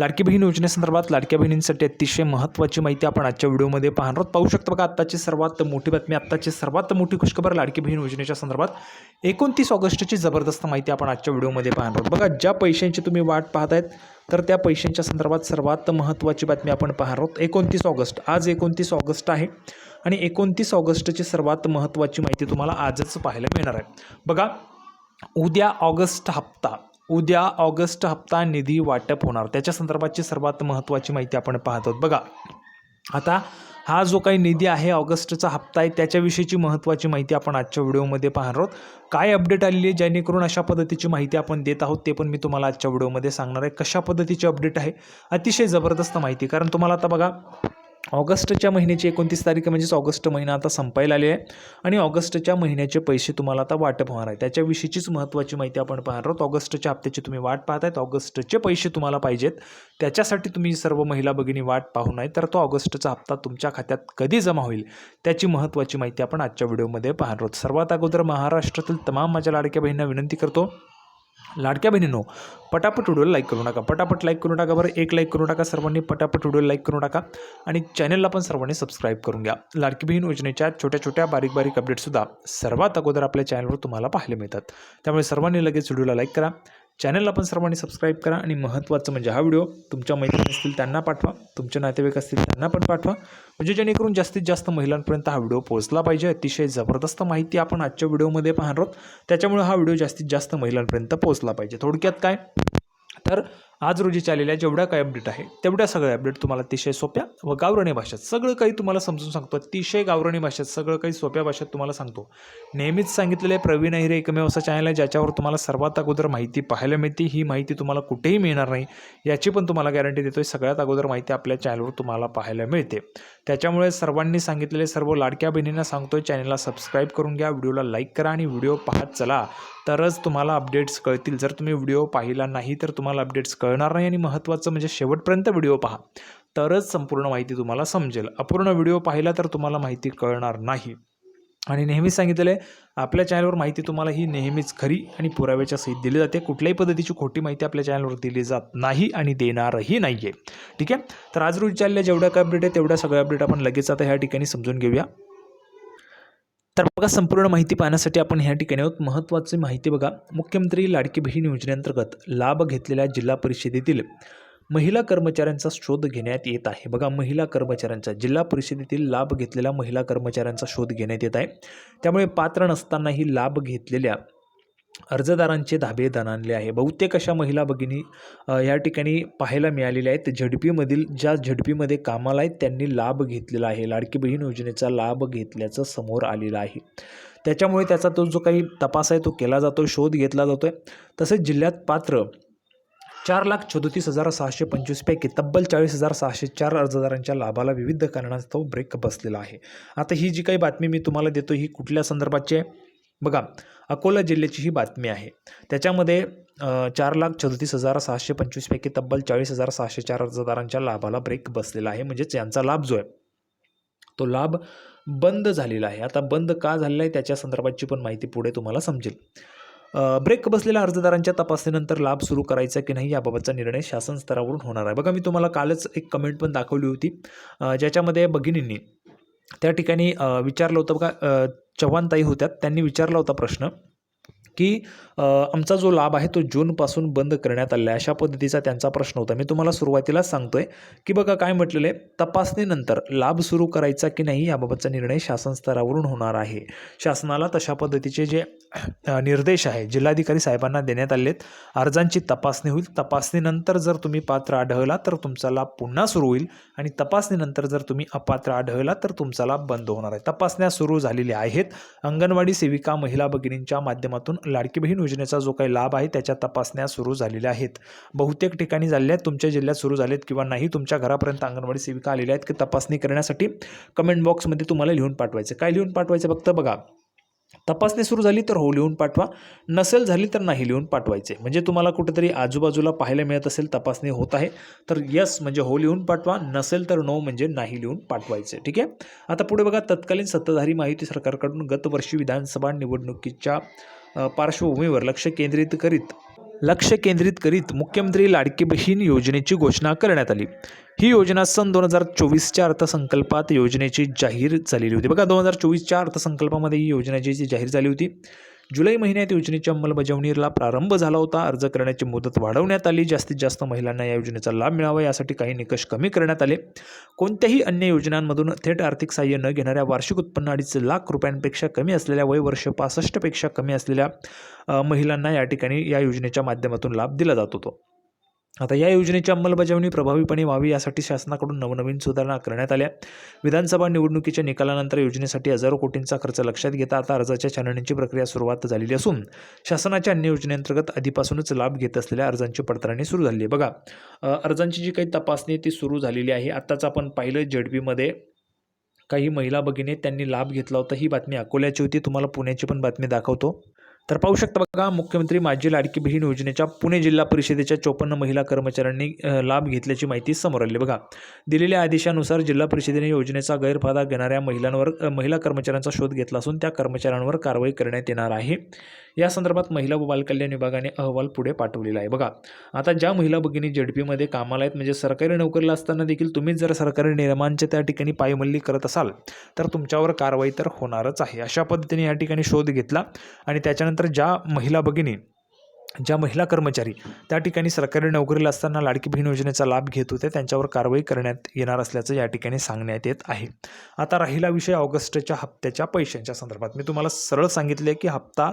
लाडकी बहीण योजनेसंदर्भात लाडक्या बहिणींसाठी अतिशय महत्त्वाची माहिती आपण आजच्या व्हिडिओमध्ये पाहणार आहोत. पाहू शकतो बघा आत्ताची सर्वात मोठी बातमी आत्ताची सर्वात मोठी खुशखबर लाडकी बहीण योजनेच्या संदर्भात एकोणतीस ऑगस्टची जबरदस्त माहिती आपण आजच्या व्हिडिओमध्ये पाहणार आहोत. बघा ज्या पैशांची तुम्ही वाट पाहतायत तर त्या पैशांच्या संदर्भात सर्वात महत्त्वाची बातमी आपण पाहणार आहोत. एकोणतीस ऑगस्ट आज एकोणतीस ऑगस्ट आहे आणि एकोणतीस ऑगस्टची सर्वात महत्त्वाची माहिती तुम्हाला आजच पाहायला मिळणार आहे. बघा उद्या ऑगस्ट हप्ता उद्या ऑगस्ट हप्ता निधी वाटप होणार. त्याच्या संदर्भातची सर्वात महत्त्वाची माहिती आपण पाहत आहोत. बघा आता हा जो काही निधी आहे ऑगस्टचा हप्ता आहे त्याच्याविषयीची महत्त्वाची माहिती आपण आजच्या व्हिडिओमध्ये पाहणार आहोत. काय अपडेट आलेली आहे जेणेकरून अशा पद्धतीची माहिती आपण देत आहोत ते पण मी तुम्हाला आजच्या व्हिडिओमध्ये सांगणार आहे. कशा पद्धतीची अपडेट आहे अतिशय जबरदस्त माहिती. कारण तुम्हाला आता बघा ऑगस्टच्या महिन्याची एकोणतीस तारीख म्हणजेच ऑगस्ट महिना आता संपायला आले आहे. आणि ऑगस्टच्या महिन्याचे पैसे तुम्हाला आता वाटप होणार आहे. त्याच्याविषयीचीच महत्त्वाची माहिती आपण पाहणार आहोत. ऑगस्टच्या हप्त्याची तुम्ही वाट पाहतायत ऑगस्टचे पैसे तुम्हाला पाहिजेत. त्याच्यासाठी तुम्ही सर्व महिला भगिनी वाट पाहू नये तर तो ऑगस्टचा हप्ता तुमच्या खात्यात कधी जमा होईल त्याची महत्त्वाची माहिती आपण आजच्या व्हिडिओमध्ये पाहणार आहोत. सर्वात अगोदर महाराष्ट्रातील तमाम माझ्या लाडक्या बहिणींना विनंती करतो लाडक्या बहिणींनो पटापट व्हिडिओला लाईक करू नका. पटापट लाईक करू टाका बरं. एक लाईक करू टाका सर्वांनी. पटापट व्हिडिओला लाईक करू टाका आणि चॅनलला पण सर्वांनी सबस्क्राईब करून घ्या. लाडकी बहीण योजनेच्या छोट्या छोट्या बारीक बारीक अपडेटसुद्धा सर्वात अगोदर आपल्या चॅनलवर तुम्हाला पाहायला मिळतात. त्यामुळे सर्वांनी लगेच व्हिडिओला लाईक करा. चॅनलला पण सर्वांनी सबस्क्राईब करा आणि महत्त्वाचं म्हणजे हा व्हिडिओ तुमच्या मैत्रिणी असतील त्यांना पाठवा तुमचे नातेवाईक असतील त्यांना पण पाठवा म्हणजे जेणेकरून जास्तीत जास्त महिलांपर्यंत हा व्हिडिओ पोहोचला पाहिजे. अतिशय जबरदस्त माहिती आपण आजच्या व्हिडिओमध्ये पाहणार आहोत. त्याच्यामुळे हा व्हिडिओ जास्तीत जास्त महिलांपर्यंत पोहोचला पाहिजे. थोडक्यात काय? तर आज रोजी आलेल्या जेवढ्या काही अपडेट आहे तेवढ्या सगळ्या अपडेट तुम्हाला अतिशय सोप्या व गावरणी भाषेत सगळं काही तुम्हाला समजून सांगतो. अतिशय गावरणी भाषेत सगळं काही सोप्या भाषेत तुम्हाला सांगतो. नेहमीच सांगितलेलं आहे प्रवीण अहिरे एकमेव असा चॅनल आहे ज्याच्यावर तुम्हाला सर्वात अगोदर माहिती पाहायला मिळते. ही माहिती तुम्हाला कुठेही मिळणार नाही. याची पण तुम्हाला गॅरंटी देतोय सगळ्यात अगोदर माहिती आपल्या चॅनलवर तुम्हाला पाहायला मिळते. त्याच्यामुळे सर्वांनी सांगितलेले सर्व लाडक्या बहिणींना सांगतोय चॅनलला सबस्क्राईब करून घ्या व्हिडिओला लाईक करा आणि व्हिडिओ पाहत चला. तरच तुम्हाला अपडेट्स कळतील. जर तुम्ही व्हिडिओ पाहिला नाही तर तुम्हाला तुम्हाला अपडेट्स कळणार नाही आणि महत्त्वाचं म्हणजे शेवटपर्यंत व्हिडिओ पहा. तरच संपूर्ण माहिती तुम्हाला समजेल. अपूर्ण व्हिडिओ पाहिला तर तुम्हाला माहिती कळणार नाही. आणि नेहमीच सांगितलेलं आहे आपल्या चॅनलवर माहिती तुम्हाला ही नेहमीच खरी आणि पुराव्याच्या सहित दिली जाते. कुठल्याही पद्धतीची खोटी माहिती आपल्या चॅनलवर दिली जात नाही आणि देणारही नाही आहे ठीक आहे? तर आज रोज चालल्या जेवढ्या काय अपडेट आहे तेवढ्या सगळ्या अपडेट आपण लगेच आता ह्या ठिकाणी समजून घेऊया. तर बघा संपूर्ण माहिती पाहण्यासाठी आपण ह्या ठिकाणी आहोत. महत्त्वाची माहिती बघा. मुख्यमंत्री लाडकी बहीण योजनेअंतर्गत लाभ घेतलेल्या जिल्हा परिषदेतील महिला कर्मचाऱ्यांचा शोध घेण्यात येत आहे. बघा महिला कर्मचाऱ्यांचा जिल्हा परिषदेतील लाभ घेतलेल्या महिला कर्मचाऱ्यांचा शोध घेण्यात येत आहे. त्यामुळे पात्र नसतानाही लाभ घेतलेल्या अर्जदारांचे धाबे दणाणले आहे. बहुतेक अशा महिला भगिनी या ठिकाणी पाहायला मिळालेल्या आहेत. झडपीमधील ज्या झडपीमध्ये कामाला आहेत त्यांनी लाभ घेतलेला आहे. लाडकी बहीण योजनेचा लाभ घेतल्याचं समोर आलेलं आहे. त्याच्यामुळे त्याचा तो जो काही तपास आहे तो केला जातो शोध घेतला जातो आहे तसेच जिल्ह्यात पात्र चार लाख सदोतीस हजार सहाशे पंचवीसपैकी तब्बल चाळीस हजार सहाशे चार अर्जदारांच्या लाभाला विविध कारणास्तव ब्रेक बसलेला आहे. आता ही जी काही बातमी मी तुम्हाला देतो ही कुठल्या संदर्भाची आहे? बघा अकोला जिल्ह्याची ही बातमी आहे. त्याच्यामध्ये चार लाख सदतीस हजार सहाशे पंचवीसपैकी तब्बल चाळीस हजार सहाशे चार अर्जदारांच्या लाभाला ब्रेक बसलेला आहे. म्हणजेच यांचा लाभ जो आहे तो लाभ बंद झालेला आहे. आता बंद का झालेला आहे त्याच्या संदर्भाची पण माहिती पुढे तुम्हाला समजेल. ब्रेक बसलेल्या अर्जदारांच्या तपासणीनंतर लाभ सुरू करायचा की नाही याबाबतचा निर्णय शासन स्तरावरून होणार आहे. बघा मी तुम्हाला कालच एक कमेंट पण दाखवली होती. ज्याच्यामध्ये भगिनींनी त्या ठिकाणी विचारलं होतं. बघा चव्हाणताई होत्या त्यांनी विचारला होता प्रश्न. की आमचा जो लाभ आहे तो जूनपासून बंद करण्यात आलेला आहे. अशा पद्धतीचा त्यांचा प्रश्न होता. मी तुम्हाला सुरुवातीलाच सांगतोय की बघा काय म्हटलेलं आहे. तपासणीनंतर लाभ सुरू करायचा की नाही याबाबतचा निर्णय शासन स्तरावरून होणार आहे. शासनाला तशा पद्धतीचे जे निर्देश आहे जिल्हाधिकारी साहेबांना देण्यात आले आहेत अर्जांची तपासणी होईल. तपासणीनंतर जर तुम्ही पात्र आढळला तर तुमचा लाभ पुन्हा सुरू होईल आणि तपासणीनंतर जर तुम्ही अपात्र आढळला तर तुमचा लाभ बंद होणार आहे. तपासण्या सुरू झालेल्या आहेत. अंगणवाडी सेविका महिला भगिनींच्या माध्यमातून लाडकी बहीण योजनेचा जो काही लाभ आहे त्याच्या तपासण्या सुरू झालेल्या आहेत. बहुतेक ठिकाणी झालेल्या आहेत तुमच्या जिल्ह्यात सुरू झालेत किंवा नाही तुमच्या घरापर्यंत अंगणवाडी सेविका आलेल्या आहेत की तपासणी करण्यासाठी कमेंट बॉक्समध्ये तुम्हाला लिहून पाठवायचं. काय लिहून पाठवायचं फक्त बघा. तपासणी सुरू झाली तर हो लिहून पाठवा. नसेल झाली तर नाही लिहून पाठवायचे. म्हणजे तुम्हाला कुठेतरी आजूबाजूला पाहायला मिळत असेल तपासणी होत आहे तर यस म्हणजे हो लिहून पाठवा. नसेल तर नो म्हणजे नाही लिहून पाठवायचे. ठीक आहे? आता पुढे बघा तत्कालीन सत्ताधारी माहिती सरकारकडून गतवर्षी विधानसभा निवडणुकीच्या पार्श्वभूमीवर लक्ष केंद्रित करीत लक्ष केंद्रित करीत मुख्यमंत्री लाडकी बहीण योजनेची घोषणा करण्यात आली. ही योजना सन दोन हजार चोवीसच्या अर्थसंकल्पात योजनेची जाहीर झालेली होती. बघा दोन हजार चोवीसच्या अर्थसंकल्पामध्ये ही योजनेची जी जाहीर झाली होती जुलै महिन्यात योजनेच्या अंमलबजावणीला प्रारंभ झाला होता. अर्ज करण्याची मुदत वाढवण्यात आली. जास्तीत जास्त महिलांना या योजनेचा लाभ मिळावा यासाठी काही निकष कमी करण्यात आले. कोणत्याही अन्य योजनांमधून थेट आर्थिक सहाय्य न घेणाऱ्या वार्षिक उत्पन्न अडीच लाख रुपयांपेक्षा कमी असलेल्या वय वर्ष पासष्टपेक्षा कमी असलेल्या महिलांना या ठिकाणी या योजनेच्या माध्यमातून लाभ दिला जात होतो. आता या योजनेची अंमलबजावणी प्रभावीपणे व्हावी यासाठी शासनाकडून नवनवीन सुधारणा करण्यात आल्या. विधानसभा निवडणुकीच्या निकालानंतर योजनेसाठी हजारो कोटींचा खर्च लक्षात घेता आता अर्जाच्या छाननीची प्रक्रिया सुरुवात झालेली असून शासनाच्या अन्य योजनेअंतर्गत आधीपासूनच लाभ घेत असलेल्या अर्जांची पडताळणी सुरू झाली आहे. बघा अर्जांची जी काही तपासणी ती सुरू झालेली आहे. आत्ताच आपण पाहिलं जेडबीमध्ये काही महिला भगिनी त्यांनी लाभ घेतला होता. ही बातमी अकोल्याची होती. तुम्हाला पुण्याची पण बातमी दाखवतो. तर पाहू शकता बघा मुख्यमंत्री माझी लाडकी बहीण योजनेच्या पुणे जिल्हा परिषदेच्या चोपन्न महिला कर्मचाऱ्यांनी लाभ घेतल्याची माहिती समोर आली बघा. दिलेल्या आदेशानुसार जिल्हा परिषदेने योजनेचा गैरफायदा घेणाऱ्या महिलांवर महिला कर्मचाऱ्यांचा शोध घेतला असून त्या कर्मचाऱ्यांवर कारवाई करण्यात येणार आहे. या संदर्भात महिला व बालकल्याण विभागाने अहवाल पुढे पाठवलेला आहे बघा. आता ज्या महिला भगिनी जेडपीमध्ये कामाला आहेत म्हणजे सरकारी नोकरीला असताना देखील तुम्हीच जर सरकारी नियमांच्या त्या ठिकाणी पायमल्ली करत असाल तर तुमच्यावर कारवाई तर होणारच आहे. अशा पद्धतीने या ठिकाणी शोध घेतला आणि त्याच्यानंतर ज्या महिला भगिनी ज्या महिला कर्मचारी त्या ठिकाणी सरकारी नोकरीला असताना लाडकी बहीण योजनेचा लाभ घेत होते त्यांच्यावर कारवाई करण्यात येणार असल्याचं या ठिकाणी सांगण्यात येत आहे. आता राहिला विषय ऑगस्टच्या हप्त्याच्या पैशांच्या संदर्भात. मी तुम्हाला सरळ सांगितले की हप्ता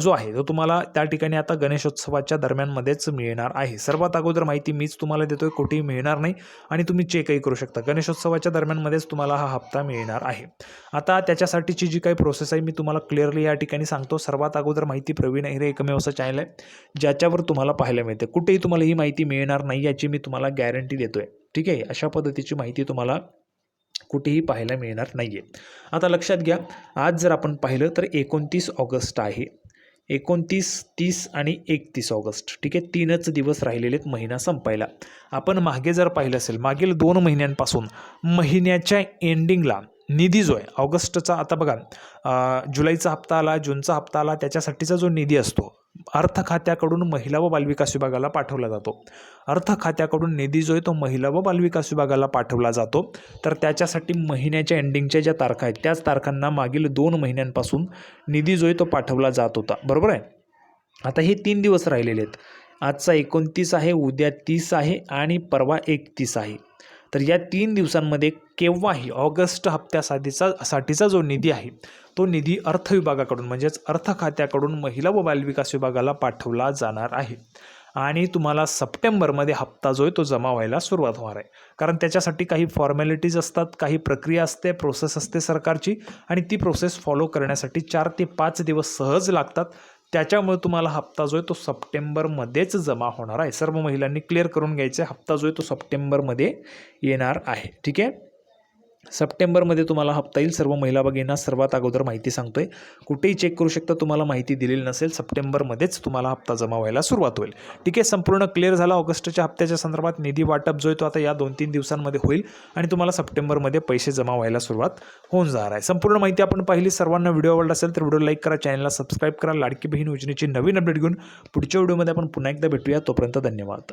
जो आहे तो तुम्हाला त्या ठिकाणी आता गणेशोत्सवाच्या दरम्यानमध्येच मिळणार आहे. सर्वात अगोदर माहिती मीच तुम्हाला देतोय कुठेही मिळणार नाही आणि तुम्ही चेकही करू शकता. गणेशोत्सवाच्या दरम्यानमध्येच तुम्हाला हा हप्ता मिळणार आहे. आता त्याच्यासाठीची जी काही प्रोसेस आहे मी तुम्हाला क्लिअरली या ठिकाणी सांगतो. सर्वात अगोदर माहिती प्रवीण अहिरे एकमेव असं चॅनल आहे. ज्याच्यावर तुम्हाला पाहायला मिळते. कुठेही तुम्हाला ही माहिती मिळणार नाही याची मी तुम्हाला गॅरंटी देतो आहे ठीक आहे? अशा पद्धतीची माहिती तुम्हाला कुठेही पाहायला मिळणार नाही आहे आता लक्षात घ्या आज जर आपण पाहिलं तर एकोणतीस ऑगस्ट आहे. एकोणतीस तीस आणि एकतीस ऑगस्ट. ठीक आहे? तीनच दिवस राहिलेले आहेत महिना संपायला. आपण मागे जर पाहिलं असेल मागील दोन महिन्यांपासून महिन्याच्या एंडिंगला निधी जो आहे ऑगस्टचा आता बघा जुलैचा हप्ता आला जूनचा हप्ता आला त्याच्यासाठीचा जो निधी असतो अर्थ खात्याकडून महिला व बालविकास विभागाला पाठवला जातो. अर्थ खात्याकडून निधी जो आहे तो महिला व बालविकास विभागाला पाठवला जातो. तर त्याच्यासाठी महिन्याच्या एंडिंगच्या ज्या तारखा आहेत त्याच तारखांना मागील दोन महिन्यांपासून निधी जो आहे तो पाठवला जात होता. बरोबर आहे? आता हे तीन दिवस राहिलेले आहेत. आजचा एकोणतीस आहे उद्या तीस आहे आणि परवा एकतीस आहे. तर या तीन दिवसांमध्ये केव्हाही ऑगस्ट हप्त्यासाठीचा साठीचा जो निधी आहे तो निधी अर्थ विभागाकडून म्हणजेच अर्थ खात्याकडून महिला व बालविकास विभागाला पाठवला जाणार आहे. आणि तुम्हाला सप्टेंबरमध्ये हप्ता जो आहे तो जमा व्हायला सुरुवात होणार आहे. कारण त्याच्यासाठी काही फॉर्मॅलिटीज असतात काही प्रक्रिया असते प्रोसेस असते सरकारची. आणि ती प्रोसेस फॉलो करण्यासाठी चार ते पाच दिवस सहज लागतात. त्याच्यामुळे तुम्हाला हप्ता जो आहे तो सप्टेंबरमध्येच जमा होणार आहे. सर्व महिलांनी क्लिअर करून घ्यायचे हप्ता जो आहे तो सप्टेंबरमध्ये येणार आहे. ठीक आहे? सप्टेंबरमध्ये तुम्हाला हप्ता येईल. सर्व महिला भगिनींना सर्वात अगोदर माहिती सांगतो आहे कुठेही चेक करू शकता तुम्हाला माहिती दिलेली नसेल. सप्टेंबरमध्येच तुम्हाला हप्ता जमा व्हायला सुरुवात होईल. ठीक आहे संपूर्ण क्लिअर झाला. ऑगस्टच्या हप्त्याच्या संदर्भात निधी वाटप जो आहे तो आता या दोन तीन दिवसांमध्ये होईल आणि तुम्हाला सप्टेंबरमध्ये पैसे जमा व्हायला सुरुवात होऊन जाणार आहे. संपूर्ण माहिती आपण पाहिली. सर्वांना व्हिडिओ आवडला असेल तर व्हिडिओ लाईक करा चॅनलला सबस्क्राईब करा. लाडकी बहीण योजनेची नवीन अपडेट घेऊन पुढच्या व्हिडिओमध्ये आपण पुन्हा एकदा भेटूया. तोपर्यंत धन्यवाद.